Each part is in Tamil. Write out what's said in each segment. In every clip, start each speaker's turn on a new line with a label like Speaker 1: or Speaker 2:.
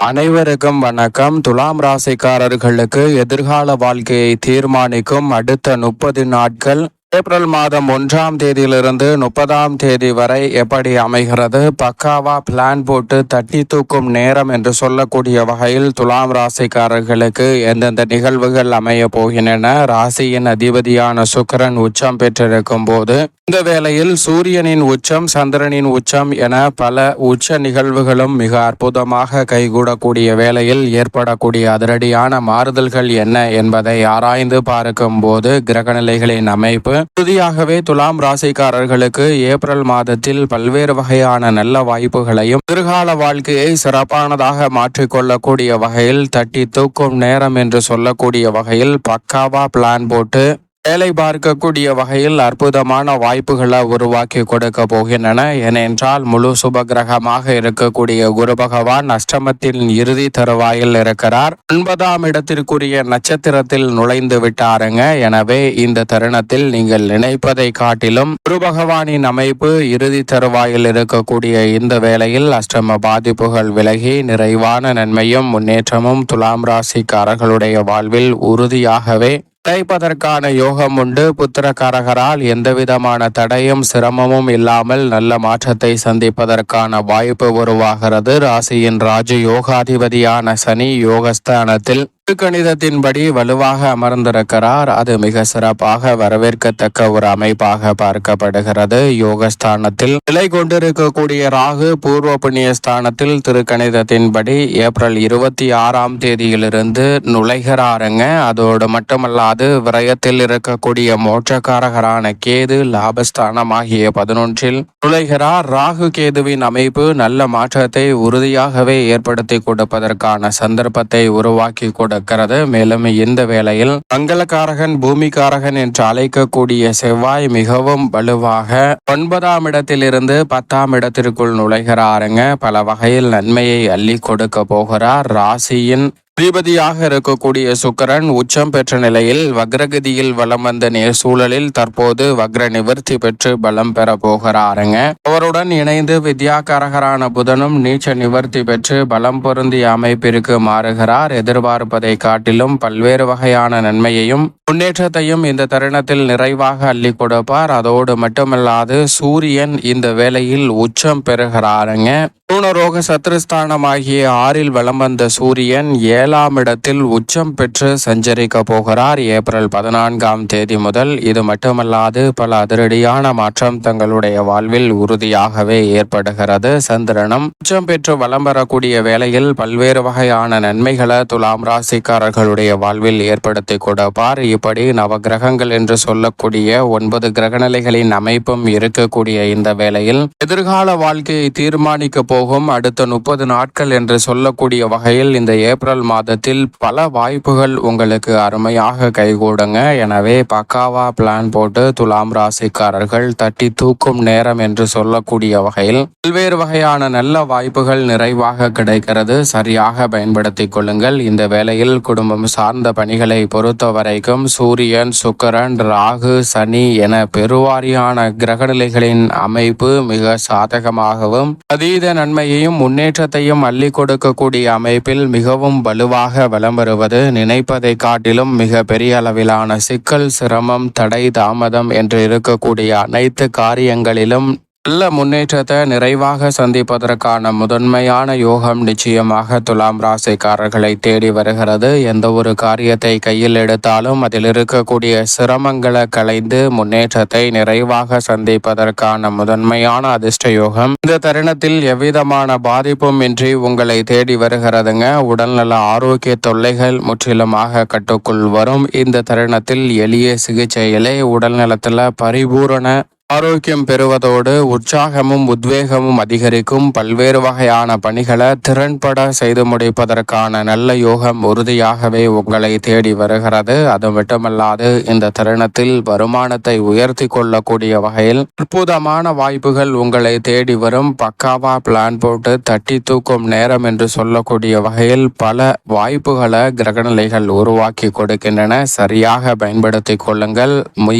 Speaker 1: அனைவருக்கும் வணக்கம். துலாம் ராசிக்காரர்களுக்கு எதிர்கால வாழ்க்கையை தீர்மானிக்கும் அடுத்த முப்பது நாட்கள் ஏப்ரல் மாதம் ஒன்றாம் தேதியிலிருந்து முப்பதாம் தேதி வரை எப்படி அமைகிறது? பக்காவா பிளான் போட்டு தட்டி தூக்கும் நேரம் என்று சொல்லக்கூடிய வகையில் துலாம் ராசிக்காரர்களுக்கு எந்தெந்த நிகழ்வுகள் அமைய போகின்றன? ராசியின் அதிபதியான சுக்கிரன் உச்சம் பெற்றிருக்கும் போது இந்த வேளையில் சூரியனின் உச்சம் சந்திரனின் உச்சம் என பல உச்ச நிகழ்வுகளும் மிக அற்புதமாக கைகூடக்கூடிய வேளையில் ஏற்படக்கூடிய அதிரடியான மாறுதல்கள் என்ன என்பதை ஆராய்ந்து பார்க்கும் போது கிரகநிலைகளின் அமைப்பு உறுதியாகவே துலாம் ராசிக்காரர்களுக்கு ஏப்ரல் மாதத்தில் பல்வேறு வகையான நல்ல வாய்ப்புகளையும் எதிர்கால வாழ்க்கையை சிறப்பானதாக மாற்றிக்கொள்ளக்கூடிய வகையில் தட்டி தூக்கும் நேரம் என்று சொல்லக்கூடிய வகையில் பக்காவா பிளான் போட்டு வேலை பார்க்கக்கூடிய வகையில் அற்புதமான வாய்ப்புகளை உருவாக்கி கொடுக்க போகின்றன. ஏனென்றால் முழு சுபகிரகமாக இருக்கக்கூடிய குரு பகவான் அஷ்டமத்தின் இறுதி தருவாயில் இருக்கிறார். ஒன்பதாம் இடத்திற்குரிய நட்சத்திரத்தில் நுழைந்து விட்டாருங்க. எனவே இந்த தருணத்தில் நீங்கள் நினைப்பதை காட்டிலும் குரு பகவானின் அமைப்பு இறுதி தருவாயில் இருக்கக்கூடிய இந்த வேளையில் அஷ்டம பாதிப்புகள் விலகி நிறைவான நன்மையும் முன்னேற்றமும் துலாம் ராசிக்காரர்களுடைய வாழ்வில் உறுதியாகவே கிடைப்பதற்கான யோகம் உண்டு. புத்திரக்காரகரால் எந்தவிதமான தடையும் சிரமமும் இல்லாமல் நல்ல மாற்றத்தை சந்திப்பதற்கான வாய்ப்பு உருவாகிறது. ராசியின் ராஜ யோகாதிபதியான சனி யோகஸ்தானத்தில் கணிதத்தின்படி வலுவாக அமர்ந்திருக்கிறார். அது மிக சிறப்பாக வரவேற்கத்தக்க ஒரு அமைப்பாக பார்க்கப்படுகிறது. யோகஸ்தானத்தில் நிலை கொண்டிருக்கக்கூடிய ராகு பூர்வ புண்ணிய ஸ்தானத்தில் திருக்கணிதத்தின்படி ஏப்ரல் இருபத்தி ஆறாம் தேதியிலிருந்து நுழைகிறாருங்க. அதோடு மட்டுமல்லாது விரயத்தில் இருக்கக்கூடிய மோட்சக்காரகரான கேது லாபஸ்தானமாகிய பதினொன்றில் நுழைகிறார். ராகு கேதுவின் அமைப்பு நல்ல மாற்றத்தை உறுதியாகவே ஏற்படுத்தி கொடுப்பதற்கான சந்தர்ப்பத்தை உருவாக்கி கொடு இருக்கிறது மேலும் இந்த வேளையில் மங்களக்காரகன் பூமிகாரகன் என்று அழைக்கக்கூடிய செவ்வாய் மிகவும் வலுவாக ஒன்பதாம் இடத்திலிருந்து பத்தாம் இடத்திற்குள் நுழைகிறாருங்க. பல வகையில் நன்மையை அள்ளி கொடுக்க போகிறார். ராசியின் அதிபதியாக இருக்கக்கூடிய சுக்கரன் உச்சம் பெற்ற நிலையில் வக்ரகதியில் வலம் வந்த சூழலில் தற்போது வக்ர நிவர்த்தி பெற்று பலம் பெற போகிறாருங்க. அவருடன் இணைந்து வித்யாகாரகரான புதனும் நீச்ச நிவர்த்தி பெற்று பலம் பொருந்திய அமைப்பிற்கு மாறுகிறார். எதிர்பார்ப்பதை காட்டிலும் பல்வேறு வகையான நன்மையையும் முன்னேற்றத்தையும் இந்த தருணத்தில் நிறைவாக அள்ளி கொடுப்பார். அதோடு மட்டுமல்லாது சூரியன் இந்த வேளையில் உச்சம் பெறுகிறாருங்க. பூனரோக சத்ருஸ்தானமாகிய ஆறில் வலம் வந்த சூரியன் ஏழாம் இடத்தில் உச்சம் பெற்று சஞ்சரிக்க போகிறார். ஏப்ரல் பதினான்காம் தேதி முதல் இது மட்டுமல்லாது பல அதிரடியான மாற்றம் தங்களுடைய வாழ்வில் உறுதியாகவே ஏற்படுகிறது. சந்திரனம் உச்சம் பெற்று வலம் வரக்கூடிய வேளையில் பல்வேறு வகையான நன்மைகளை துலாம் ராசிக்காரர்களுடைய வாழ்வில் ஏற்படுத்தி கொடுப்பார். இப்படி நவகிரகங்கள் என்று சொல்லக்கூடிய ஒன்பது கிரகநிலைகளின் அமைப்பும் இருக்கக்கூடிய இந்த வேளையில் எதிர்கால வாழ்க்கையை தீர்மானிக்க போகும். அடுத்த முப்பது நாட்கள் என்று சொல்லக்கூடிய வகையில் இந்த ஏப்ரல் மாதத்தில் பல வாய்ப்புகள் உங்களுக்கு அருமையாக கைகூடுங்க. எனவே பக்காவா பிளான் போட்டு துலாம் ராசிக்காரர்கள் தட்டி தூக்கும் நேரம் என்று சொல்லக்கூடிய வகையில் பல்வேறு வகையான நல்ல வாய்ப்புகள் நிறைவாக கிடைக்கிறது. சரியாக பயன்படுத்திக் கொள்ளுங்கள். இந்த வேளையில் குடும்பம் சார்ந்த பணிகளை பொறுத்த வரைக்கும் சூரியன் சுக்கரன் ராகு சனி என பெருவாரியான கிரகநிலைகளின் அமைப்பு மிக சாதகமாகவும் அதீத நன்மையையும் முன்னேற்றத்தையும் அள்ளி கொடுக்கக்கூடிய அமைப்பில் மிகவும் வலுவாக வலம் வருவது நினைப்பதை காட்டிலும் மிக பெரிய அளவிலான சிக்கல் சிரமம் தடை தாமதம் என்று இருக்கக்கூடிய அனைத்து காரியங்களிலும் நல்ல முன்னேற்றத்தை நிறைவாக சந்திப்பதற்கான முதன்மையான யோகம் நிச்சயமாக துலாம் ராசிக்காரர்களை தேடி வருகிறது. எந்த ஒரு காரியத்தை கையில் எடுத்தாலும் அதில் இருக்கக்கூடிய சிரமங்களை களைந்து முன்னேற்றத்தை நிறைவாக சந்திப்பதற்கான முதன்மையான அதிர்ஷ்ட யோகம். இந்த தருணத்தில் எவ்விதமான பாதிப்பும் இன்றி உங்களை தேடி வருகிறதுங்க. உடல்நல ஆரோக்கிய தொல்லைகள் முற்றிலுமாக கட்டுக்குள் வரும். இந்த தருணத்தில் எளிய சிகிச்சையிலே உடல்நலத்தில் பரிபூரண ஆரோக்கியம் பெறுவதோடு உற்சாகமும் உத்வேகமும் அதிகரிக்கும் பல்வேறு வகையான பணிகளை திறன்பட செய்து முடிப்பதற்கான நல்ல யோகம் உறுதியாகவே உங்களை தேடி வருகிறது. அது மட்டுமல்லாது இந்த தருணத்தில் வருமானத்தை உயர்த்தி கொள்ளக்கூடிய வகையில் அற்புதமான வாய்ப்புகள் உங்களை தேடி வரும். பக்காவா பிளான் போட்டு தட்டி தூக்கும் நேரம் என்று சொல்லக்கூடிய வகையில் பல வாய்ப்புகளை கிரகநிலைகள் உருவாக்கி கொடுக்கின்றன. சரியாக பயன்படுத்தி கொள்ளுங்கள்.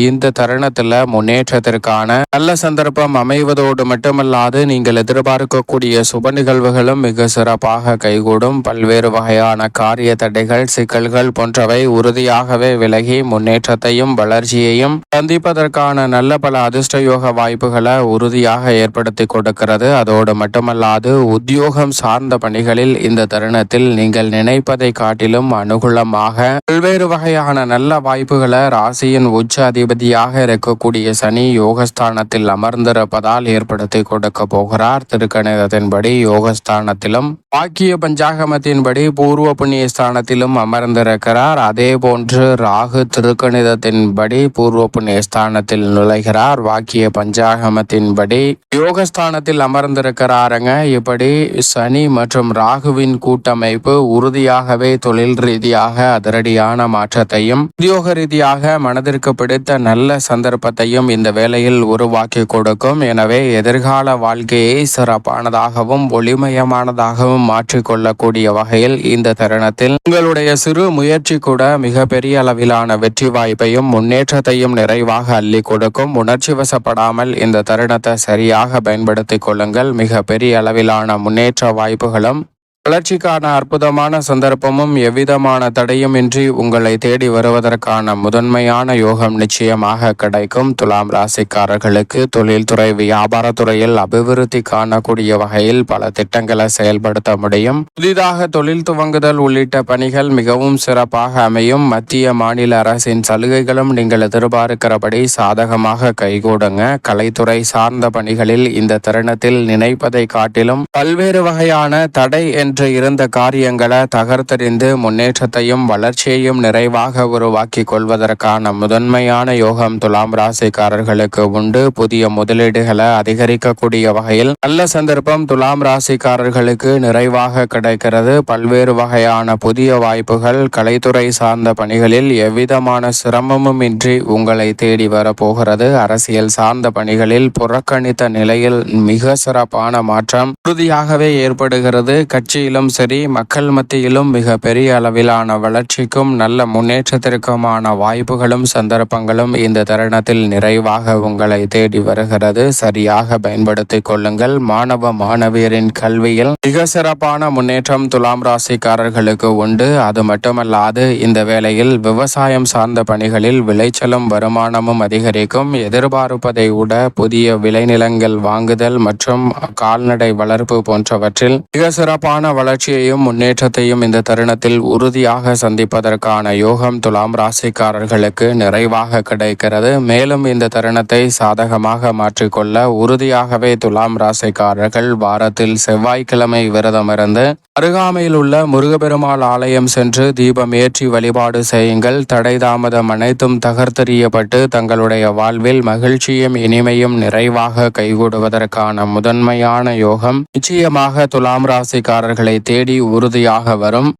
Speaker 1: இந்த தருணத்தில் முன்னேற்றத்திற்கான செய்வதற்கான நல்ல சந்தர்ப்பம் அமைவதோடு மட்டுமல்லாது நீங்கள் எதிர்பார்க்கக்கூடிய சுப நிகழ்வுகளும் மிக சிறப்பாக கைகூடும். பல்வேறு வகையான காரிய தடைகள் சிக்கல்கள் போன்றவை உறுதியாகவே விலகி முன்னேற்றத்தையும் வளர்ச்சியையும் சந்திப்பதற்கான நல்ல பல அதிர்ஷ்ட யோக வாய்ப்புகளை உறுதியாக ஏற்படுத்தி கொடுக்கிறது. அதோடு மட்டுமல்லாது உத்தியோகம் சார்ந்த பணிகளில் இந்த தருணத்தில் நீங்கள் நினைப்பதை காட்டிலும் அனுகூலமாக பல்வேறு வகையான நல்ல வாய்ப்புகளை ராசியின் உச்ச அதிபதியாக இருக்கக்கூடிய சனி யோக யோகஸ்தானத்தில் அமர்ந்திருப்பதால் ஏற்படுத்தி கொடுக்க போகிறார். திருக்கணிதத்தின்படி யோகஸ்தானத்திலும் வாக்கிய பஞ்சாகமத்தின்படி பூர்வ புண்ணிய ஸ்தானத்திலும் அமர்ந்திருக்கிறார். அதே போன்று ராகு திருக்கணிதத்தின்படி பூர்வ புண்ணிய ஸ்தானத்தில் நுழைகிறார். வாக்கிய பஞ்சாகமத்தின்படி யோகஸ்தானத்தில் அமர்ந்திருக்கிறாருங்க. இப்படி சனி மற்றும் ராகுவின் கூட்டமைப்பு உறுதியாகவே தொழில் ரீதியாக அதிரடியான மாற்றத்தையும் உத்தியோக ரீதியாக மனதிற்கு பிடித்த நல்ல சந்தர்ப்பத்தையும் இந்த வேளையில் உருவாக்கி கொடுக்கும். எனவே எதிர்கால வாழ்க்கையை சிறப்பானதாகவும் ஒளிமயமானதாகவும் மாற்றிக்கொள்ளக்கூடிய வகையில் இந்த தருணத்தில் உங்களுடைய சிறு முயற்சி கூட மிகப்பெரிய அளவிலான வெற்றி வாய்ப்பையும் முன்னேற்றத்தையும் நிறைவாக அள்ளி கொடுக்கும். உணர்ச்சி வசப்படாமல் இந்த தருணத்தை சரியாக பயன்படுத்திக் கொள்ளுங்கள். மிக பெரிய அளவிலான முன்னேற்ற வாய்ப்புகளும் வளர்ச்சிக்கான அற்புதமான சந்தர்ப்பமும் எவ்விதமான தடையுமின்றி உங்களை தேடி வருவதற்கான முதன்மையான யோகம் நிச்சயமாக கிடைக்கும். துலாம் ராசிக்காரர்களுக்கு தொழில்துறை வியாபாரத்துறையில் அபிவிருத்தி காணக்கூடிய வகையில் பல திட்டங்களை செயல்படுத்த முடியும். புதிதாக தொழில் துவங்குதல் உள்ளிட்ட பணிகள் மிகவும் சிறப்பாக அமையும். மத்திய மாநில அரசின் சலுகைகளும் நீங்கள் எதிர்பார்க்கிறபடி சாதகமாக கைகூடுங்க. கலைத்துறை சார்ந்த பணிகளில் இந்த தருணத்தில் நினைப்பதை காட்டிலும் பல்வேறு வகையான தடை என்று இருந்த காரியங்களை தகர்த்தெறிந்து முன்னேற்றத்தையும் வளர்ச்சியையும் நிறைவாக உருவாக்கி கொள்வதற்கான முதன்மையான யோகம் துலாம் ராசிக்காரர்களுக்கு உண்டு. புதிய முதலீடுகளை அதிகரிக்கக்கூடிய வகையில் நல்ல சந்தர்ப்பம் துலாம் ராசிக்காரர்களுக்கு நிறைவாக கிடைக்கிறது. பல்வேறு வகையான புதிய வாய்ப்புகள் கலைத்துறை சார்ந்த பணிகளில் எவ்விதமான சிரமமும் இன்றி உங்களை தேடி வரப்போகிறது. அரசியல் சார்ந்த பணிகளில் புறக்கணித்த நிலையில் மிக சிறப்பான மாற்றம் உறுதியாகவே ஏற்படுகிறது. கட்சி கட்சியிலும் சரி மக்கள் மத்தியிலும் மிக பெரிய அளவிலான வளர்ச்சிக்கும் நல்ல முன்னேற்றத்திற்குமான வாய்ப்புகளும் சந்தர்ப்பங்களும் இந்த தருணத்தில் நிறைவாக உங்களை தேடி வருகிறது. சரியாக பயன்படுத்திக் கொள்ளுங்கள். மாணவ மாணவியரின் கல்வியில் மிக சிறப்பான முன்னேற்றம் துலாம் ராசிக்காரர்களுக்கு உண்டு. அது மட்டுமல்லாது இந்த வேளையில் விவசாயம் சார்ந்த பணிகளில் விளைச்சலும் வருமானமும் அதிகரிக்கும். எதிர்பார்ப்பதை விட புதிய விளைநிலங்கள் வாங்குதல் மற்றும் கால்நடை வளர்ப்பு போன்றவற்றில் மிக சிறப்பான வளர்ச்சியையும் முன்னேற்றத்தையும் இந்த தருணத்தில் உறுதியாக சந்திப்பதற்கான யோகம் துலாம் ராசிக்காரர்களுக்கு நிறைவாக கிடைக்கிறது. மேலும் இந்த தருணத்தை சாதகமாக மாற்றிக்கொள்ள உறுதியாகவே துலாம் ராசிக்காரர்கள் வாரத்தில் செவ்வாய்க்கிழமை விரதமிருந்து அருகாமையில் உள்ள முருகப்பெருமாள் ஆலயம் சென்று தீபம் ஏற்றி வழிபாடு செய்யுங்கள். தடை தாமதம் அனைத்தும் தகர்த்தெறியப்பட்டு தங்களுடைய வாழ்வில் மகிழ்ச்சியும் இனிமையும் நிறைவாக கைகூடுவதற்கான முதன்மையான யோகம் நிச்சயமாக துலாம் ராசிக்காரர்களை தேடி உறுதியாக வரும்.